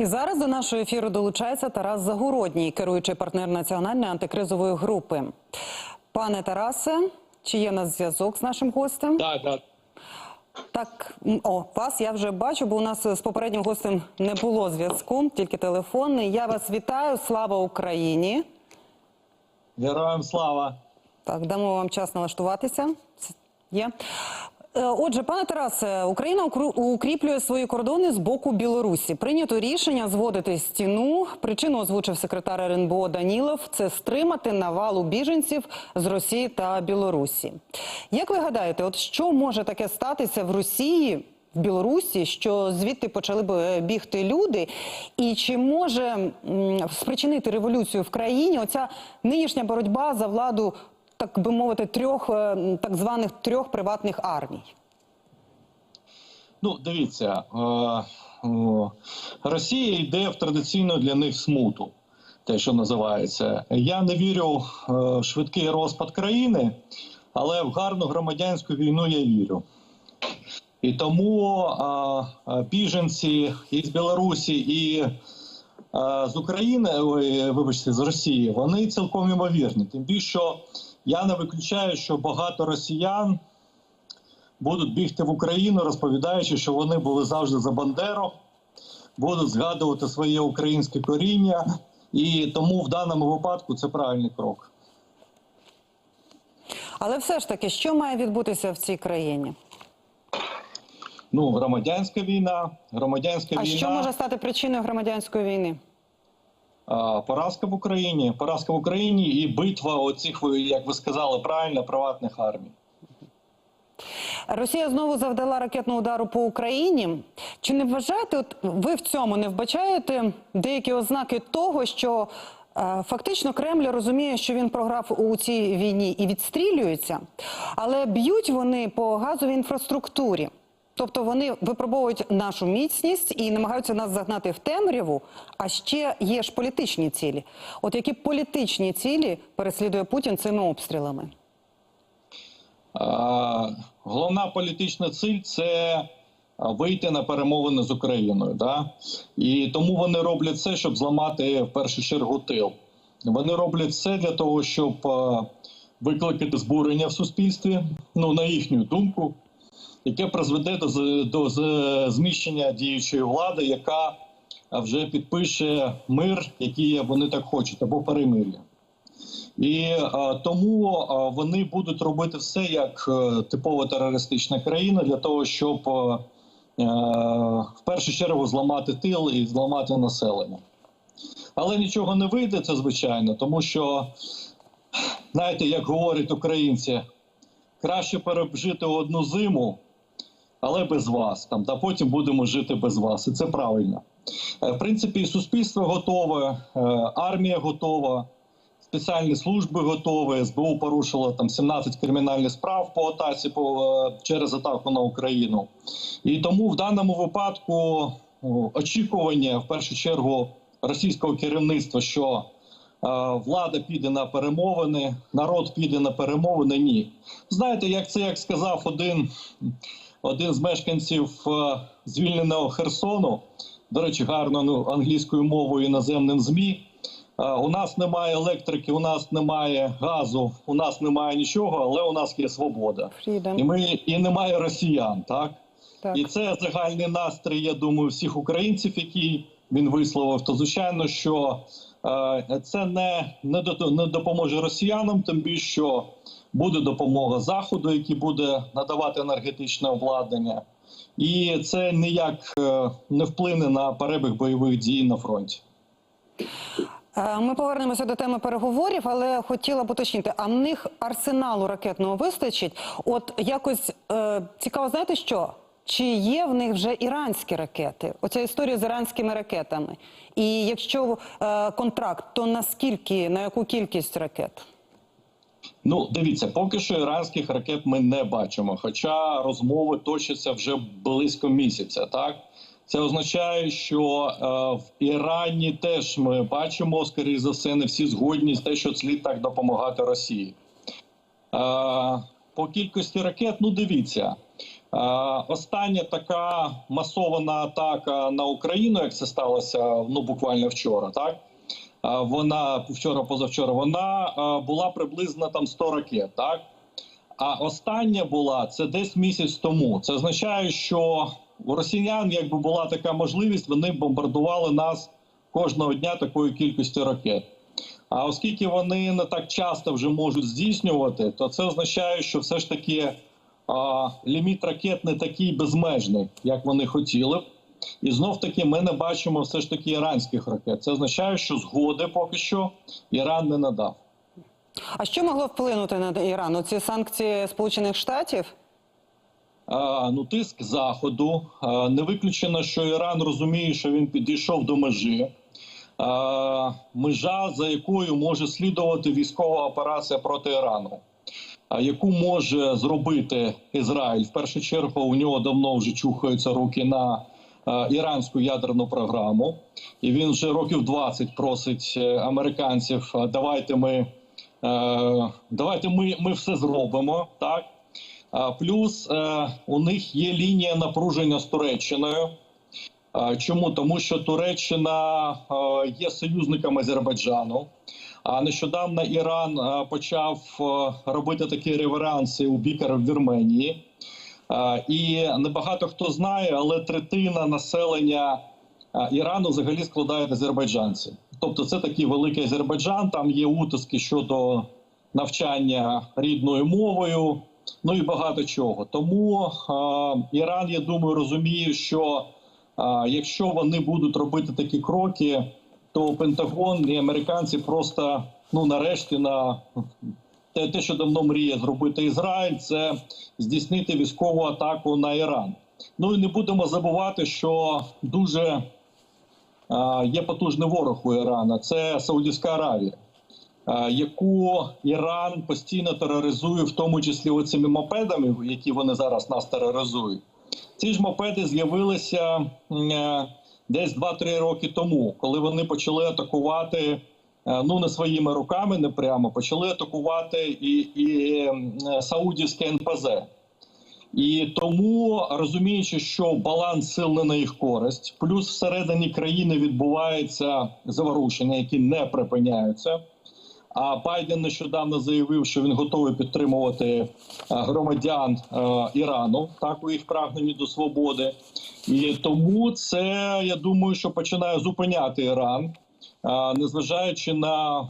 І зараз до нашого ефіру долучається Тарас Загородній, керуючий партнер національної антикризової групи. Пане Тарасе, чи є нас зв'язок з нашим гостем? Так, так. Так, о, вас я вже бачу, бо у нас з попереднім гостем не було зв'язку, тільки телефонний. Я вас вітаю. Слава Україні! Героям слава. Так, дамо вам час налаштуватися. Є. Е, Отже, пане Тарасе, Україна укріплює свої кордони з боку Білорусі. Прийнято рішення зводити стіну. Причину озвучив секретар РНБО Данілов. Це стримати навалу біженців з Росії та Білорусі. Як ви гадаєте, от що може таке статися в Росії? В Білорусі, що звідти почали б е, бігти люди, і чи може спричинити революцію в країні оця нинішня боротьба за владу, так би мовити, трьох е, так званих трьох приватних армій? Ну, дивіться, е, Росія йде в традиційну для них смуту, те, що називається. Я не вірю е, в швидкий розпад країни, але в гарну громадянську війну я вірю. І тому біженці із Білорусі і з України, вибачте, з Росії, вони цілком імовірні. Тим більше, що я не виключаю, що багато росіян будуть бігти в Україну, розповідаючи, що вони були завжди за Бандеру, будуть згадувати своє українське коріння, і тому в даному випадку це правильний крок. Але все ж таки, що має відбутися в цій країні? Ну, громадянська війна, громадянська А війна, що може стати причиною громадянської війни? Поразка в Україні, поразка в Україні і битва оцих, як ви сказали правильно, приватних армій. Росія знову завдала ракетного удару по Україні. Чи не вважаєте, от ви в цьому не вбачаєте деякі ознаки того, що е, фактично Кремль розуміє, що він програв у цій війні і відстрілюється, але б'ють вони по газовій інфраструктурі. Тобто вони випробовують нашу міцність і намагаються нас загнати в темряву. А ще є ж політичні цілі. От які політичні цілі переслідує Путін цими обстрілами? Головна політична ціль це вийти на перемовини з Україною. Да? І тому вони роблять все, щоб зламати в першу чергу тил. Вони роблять все для того, щоб викликати збурення в суспільстві, ну на їхню думку, яке призведе до, до зміщення діючої влади, яка вже підпише мир, який вони так хочуть, або перемир'я. І е, тому е, вони будуть робити все як е, типова терористична країна для того, щоб е, е, в першу чергу зламати тил і зламати населення. Але нічого не вийде, це звичайно, тому що, знаєте, як говорять українці, краще пережити одну зиму, але без вас. Там, та потім будемо жити без вас. І це правильно. Е, В принципі, суспільство готове, е, армія готова спеціальні служби готові. СБУ порушило там 17 кримінальних справ по атаці по е, через атаку на Україну. І тому в даному випадку очікування в першу чергу російського керівництва, що влада піде на перемовини, народ піде на перемовини. Ні, знаєте, як це як сказав один, один з мешканців е, звільненого Херсону. До речі, гарно ну, англійською мовою іноземним змі. Е, У нас немає електрики, у нас немає газу, у нас немає нічого, але у нас є свобода. І ми і немає росіян, так? Так. І це загальний настрій, я думаю, всіх українців, які він висловив. То звичайно, що е, це не, не, до- не допоможе росіянам, тим більше що буде допомога заходу, який буде надавати енергетичне обладнання, і це ніяк е, не вплине на перебіг бойових дій на фронті. Е, Ми повернемося до теми переговорів, але хотіла б уточнити, а в них арсеналу ракетного вистачить? От якось е, цікаво, знаєте що? Чи є в них вже іранські ракети? Оця історія з іранськими ракетами. І якщо е, контракт, то наскільки, на яку кількість ракет? Ну, дивіться, поки що іранських ракет ми не бачимо. Хоча розмови точаться вже близько місяця. Так це означає, що е, в Ірані теж ми бачимо, скоріш за все, не всі згодні з те, що слід так допомагати Росії. Е, по кількості ракет, ну дивіться, Остання така масована атака на Україну, як це сталося ну буквально вчора, так Е, вона вчора, позавчора, вона була приблизно там 100 ракет, так а остання була це десь місяць тому. Це означає, що у росіян, якби була така можливість, вони бомбардували нас кожного дня такою кількістю ракет. А оскільки вони не так часто вже можуть здійснювати, то це означає, що все ж таки а, ліміт ракет не такий безмежний, як вони хотіли б. І знов таки ми не бачимо все ж таки іранських ракет. Це означає, що згоди поки що Іран не надав. А що могло вплинути на Іран? Ці санкції Сполучених Штатів? А, ну, тиск заходу. А, не виключено, що Іран розуміє, що він підійшов до межі. А, межа, за якою може слідувати військова операція проти Ірану, а, яку може зробити Ізраїль. В першу чергу у нього давно вже чухаються руки на іранську ядерну програму, і він вже років 20 просить е, американців: давайте ми, е, давайте ми, ми все зробимо так. Плюс е, у них є лінія напруження з Туреччиною. Чому? Тому що Туреччина е, є союзником Азербайджану. А нещодавно Іран е, почав е, робити такі реверанси у бік Вірменії. Е, І небагато хто знає, але третина населення е, Ірану взагалі складають азербайджанці. Тобто, це такий великий Азербайджан. Там є утиски щодо навчання рідною мовою. Ну і багато чого. Тому е, Іран, я думаю, розуміє, що якщо вони будуть робити такі кроки, то Пентагон і американці просто ну нарешті на те, те, що давно мріє зробити Ізраїль, це здійснити військову атаку на Іран. Ну і не будемо забувати, що дуже е, є потужний ворог у Ірана. Це Саудівська Аравія е, яку Іран постійно тероризує, в тому числі оцими мопедами, які вони зараз нас тероризують. Ці ж мопеди з'явилися е, десь 2-3 роки тому, коли вони почали атакувати. Е, Ну, не своїми руками, не прямо почали атакувати і, і е, саудівське НПЗ. І тому розуміючи, що баланс сил не на їх користь, плюс всередині країни відбуваються заворушення, які не припиняються. А Байден нещодавно заявив, що він готовий підтримувати е, громадян Ірану, так у їх прагненні до свободи. І тому це я думаю, що починає зупиняти Іран, незважаючи на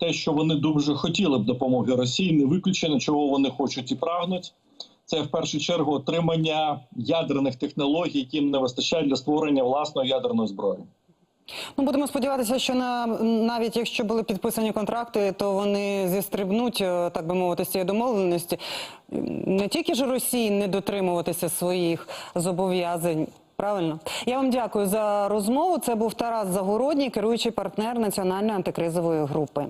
те, що вони дуже хотіли б допомоги Росії, не виключено, чого вони хочуть і прагнуть. Це в першу чергу отримання ядерних технологій, яким не вистачає для створення власної ядерної зброї. Ну, будемо сподіватися, що на навіть якщо були підписані контракти, то вони зістрибнуть, е, так би мовити, з цієї домовленості. Не тільки ж Росії не дотримуватися своїх зобов'язань. Правильно, я вам дякую за розмову. Це був Тарас Загородній, керуючий партнер національної антикризової групи.